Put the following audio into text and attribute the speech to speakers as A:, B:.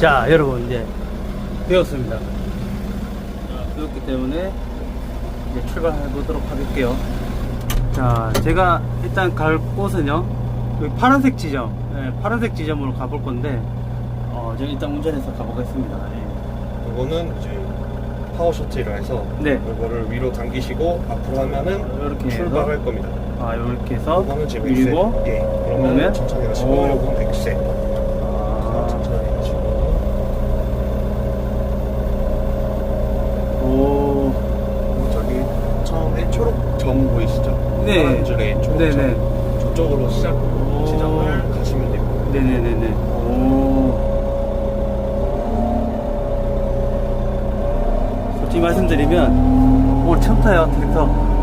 A: 자, 여러분, 이제 배웠습니다. 자, 배웠기 때문에 이제 출발해 보도록 할게요. 자, 제가 일단 갈 곳은요, 여기 파란색 지점, 예, 파란색 지점으로 가볼 건데, 어, 제가 일단 운전해서 가보겠습니다. 예.
B: 이거는 이제 파워 셔틀이라 해서
A: 네.
B: 이거를 위로 당기시고 앞으로 하면은
A: 이렇게 해서?
B: 출발할 겁니다.
A: 아, 이렇게 해서,
B: 이거는 지금 1세.
A: 밀고,
B: 예. 그러면
A: 그러면?
B: 천천히 가시고
A: 오.
B: 이건 100세.
A: 아,
B: 천천히 가시고.
A: 오,
B: 저기 처음에 초록 점 보이시죠?
A: 네.
B: 파란 줄에 초록
A: 네네.
B: 점. 저쪽으로 시작 지점을 가시면 됩니다.
A: 네네네네. 오. 솔직히 말씀드리면, 오늘 처음 타요, 트랙터.